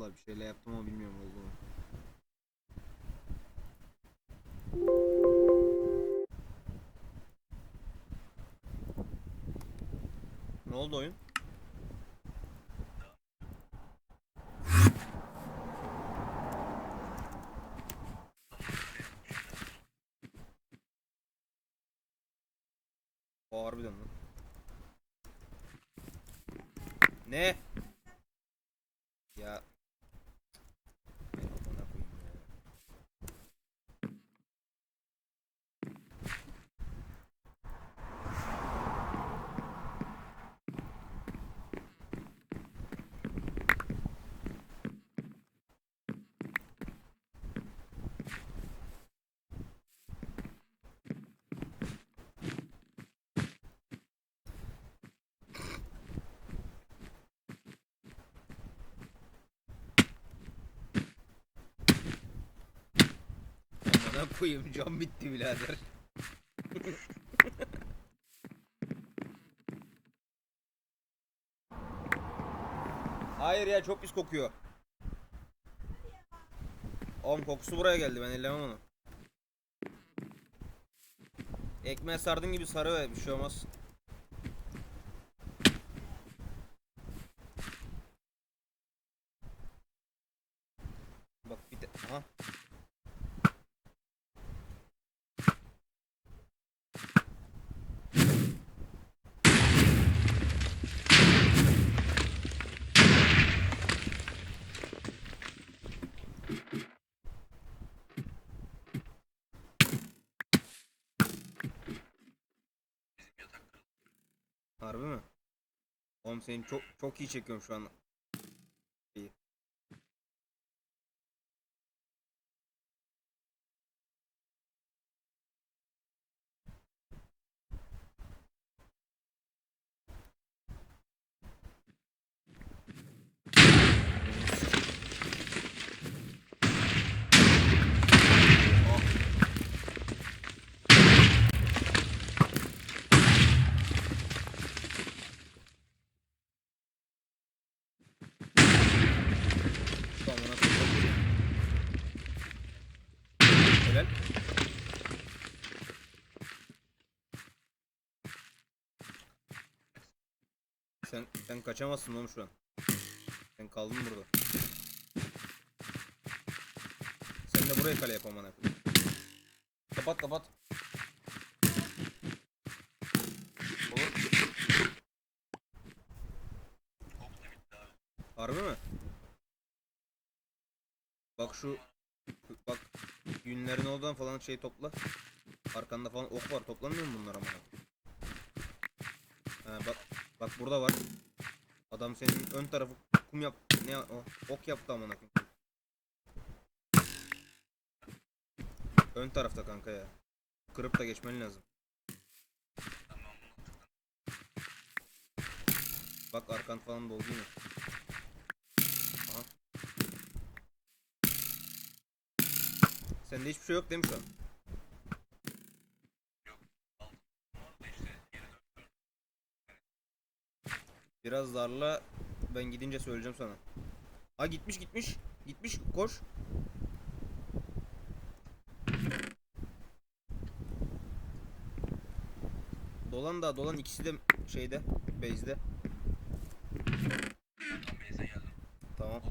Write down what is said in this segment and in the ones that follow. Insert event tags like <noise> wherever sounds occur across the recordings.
Vallahi bir şeyler yaptım ama bilmiyorum olduğunu. Ne oldu oyun? O harbiden lan. Ne? Ya. Ay, amına koyayım ya. Amına koyayım cam bitti birader. Hayır ya çok pis kokuyor. Oğlum kokusu buraya geldi ben ellemem onu. Ekmeğe sardığın gibi sarı ve bir şey olmaz. Bak bir de aha. Harbi mi? Oğlum seni çok çok iyi çekiyorum şu an. İyi. Ah. Şu amına koyayım. Helal. Sen sen kaçamazsın oğlum şu an. Sen kaldın burada. Sen de buraya kale yap amına koyayım. Kapat kapat. Harbi mi? Bak şu bak günlerin oradan falan şey topla. Arkanda falan ok var. Toplanmıyor mu bunlar amına? Ha bak bak burada var. Adam senin ön tarafı kum yap ne o ok yaptı amına koyayım. Ön tarafta kanka ya. Kırıp da geçmen lazım. Bak arkan falan doldu yine. Aha. Sende hiçbir şey yok değil mi şu an? Biraz darla ben gidince söyleyeceğim sana. Ha gitmiş gitmiş. Gitmiş koş. Dolan da dolan ikisi de şeyde base'de. Tamam.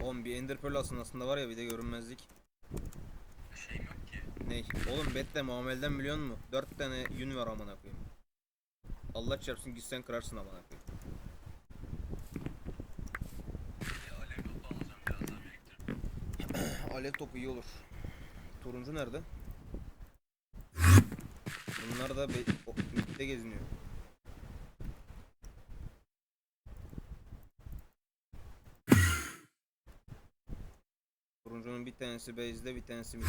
Oğlum bir Ender Pearl aslında var ya bir de görünmezlik. Ney? Oğlum Bet'le muameleden biliyor musun? 4 tane yün var amına koyayım. Allah çarpsın gitsen kırarsın amına koyayım. <clears throat> Alev topu iyi olur. Turuncu nerede? Bunlar da be o, midde geziniyor. Turuncunun bir tanesi base'de bir tanesi mid.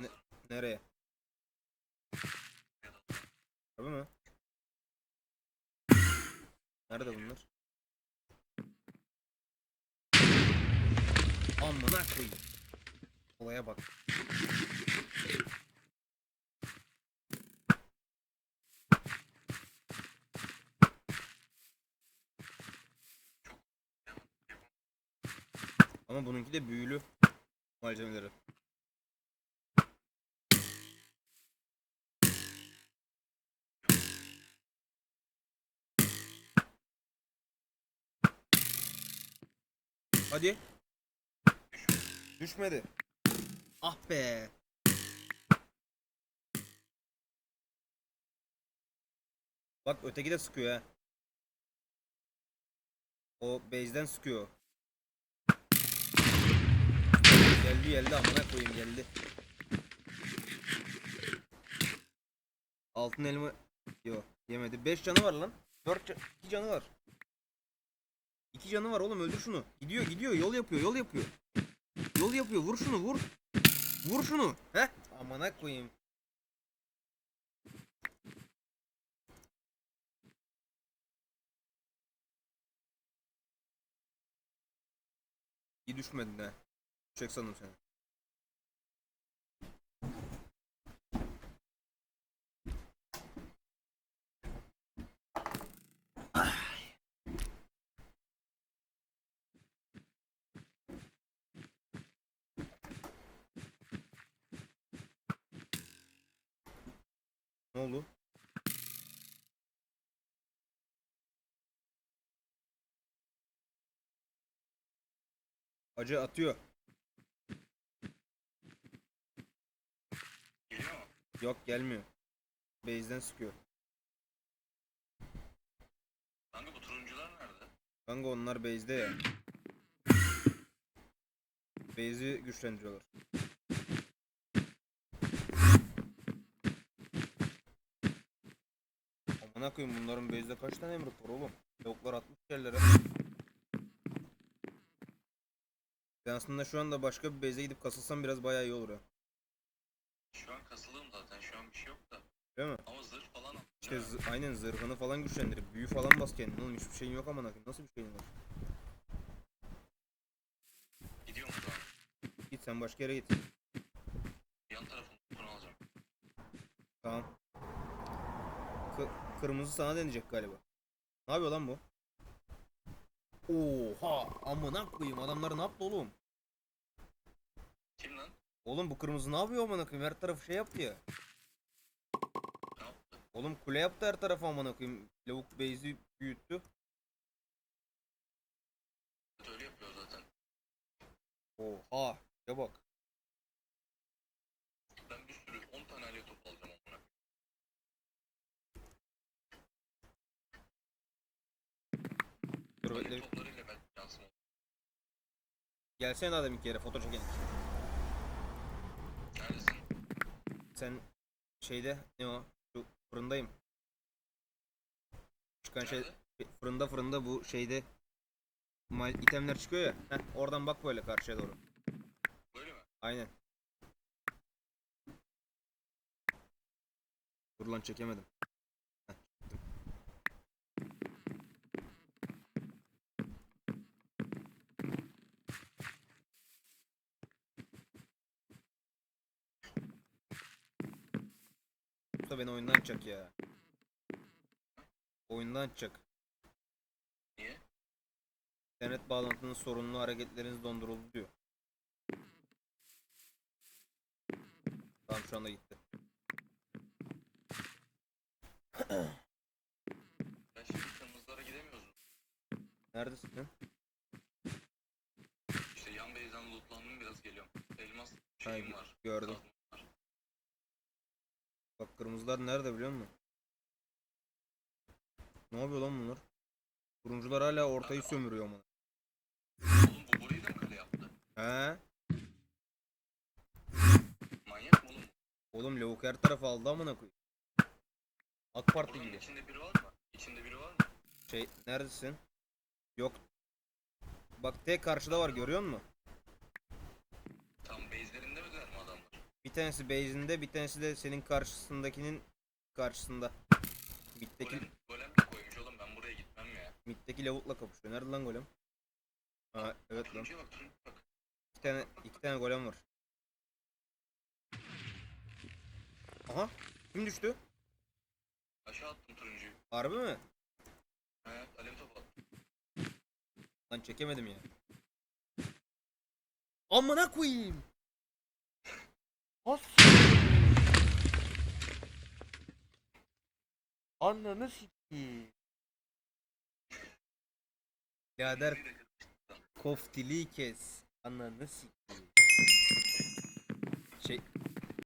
Ne, nereye? Harbi mi? Nerede bunlar? Amına koyayım. Olaya bak. Ama bununki de büyülü malzemeleri. Hadi. Düşmedi. Ah be. Bak öteki de sıkıyor ha. O base'den sıkıyor. Geldi geldi amına koyayım geldi. Altın elma Yo yemedi. 5 canı var lan. 4 can... 2 canı var. 2 canı var oğlum öldür şunu. Gidiyor gidiyor yol yapıyor yol yapıyor. Yol yapıyor vur şunu vur. Vur şunu. Heh. Amına koyayım. İyi düşmedin ha. Çek sandım seni. Ne oldu? Acı atıyor. Geliyor mu? Yok gelmiyor. Base'den sıkıyor. Kanka bu turuncular nerede? Kanka onlar base'de ya. Base'i güçlendiriyorlar. Amına koyayım bunların base'de kaç tane emrik var oğlum? Yoklar atmış yerlere. Ben aslında şu anda başka bir base'e gidip kasılsam biraz bayağı iyi olur ha. Şu an kasılığım zaten. Şu an bir şey yok da. Değil mi? Ama zırh falan. İşte zı- aynen zırhını falan güçlendirip büyü falan bas kendine oğlum hiçbir şeyin yok amına koyayım. Nasıl bir şeyin var? Gidiyor mu? Git sen başka yere git. Yan tarafını bunu alacağım. Tamam. Kı- kırmızı sana deneyecek galiba. Ne yapıyor lan bu? Oha! Amına koyayım adamlar ne yaptı oğlum? Kim lan? Oğlum bu kırmızı ne yapıyor amına koyayım? Her tarafı şey yaptı ya. Ne yaptı? Oğlum kule yaptı her tarafı amına koyayım. Lavuk base'i büyüttü. Öyle yapıyor zaten. Oha! Ya bak. Ben bir sürü 10 tane alya topu alacağım onlara. Olur. Gelsene adam ilk yere foto çekelim. Neredesin? Sen şeyde ne o? Şu fırındayım. Çıkan şey Nerede? fırında fırında bu şeyde mal itemler çıkıyor ya. Heh, oradan bak böyle karşıya doğru. Böyle mi? Aynen. Dur lan çekemedim. Oyundan atacak ya. Oyundan atacak. Niye? İnternet bağlantının sorunlu hareketleriniz donduruldu diyor. Tamam şu anda gitti. <clears throat> Ben şimdi kırmızılara gidemiyoruz. Neredesin sen? İşte yan base'den lootlandım biraz geliyorum. Elmas şeyim var. gördüm. Var. Bak kırmızılar nerede biliyor musun? Ne yapıyor lan bunlar? Turuncular hala ortayı sömürüyor ama. Oğlum bu burayı da mı kale yaptı? He? Manyak mı oğlum? Oğlum lavuk her tarafı aldı amına koyayım. AK Parti Buranın gibi. içinde biri var mı? İçinde biri var mı? Şey neredesin? Yok. Bak tek karşıda var görüyor musun? Tam base'lerinde mi mi adamlar? Bir tanesi base'inde bir tanesi de senin karşısındakinin karşısında. Mitteki, Golem, golem de koymuş oğlum ben buraya gitmem ya. mitteki lavukla kapışıyor. Nerede lan golem? Ha evet lan. Turuncuya bak bak. İki tane, iki tane golem var. Aha. Kim düştü? Aşağı attım turuncuyu. Harbi mi? Evet alev topu attım. Lan çekemedim ya. Amına koyayım. Has. Ananı sikeyim. Birader koftiliği kes. Ananı sikeyim.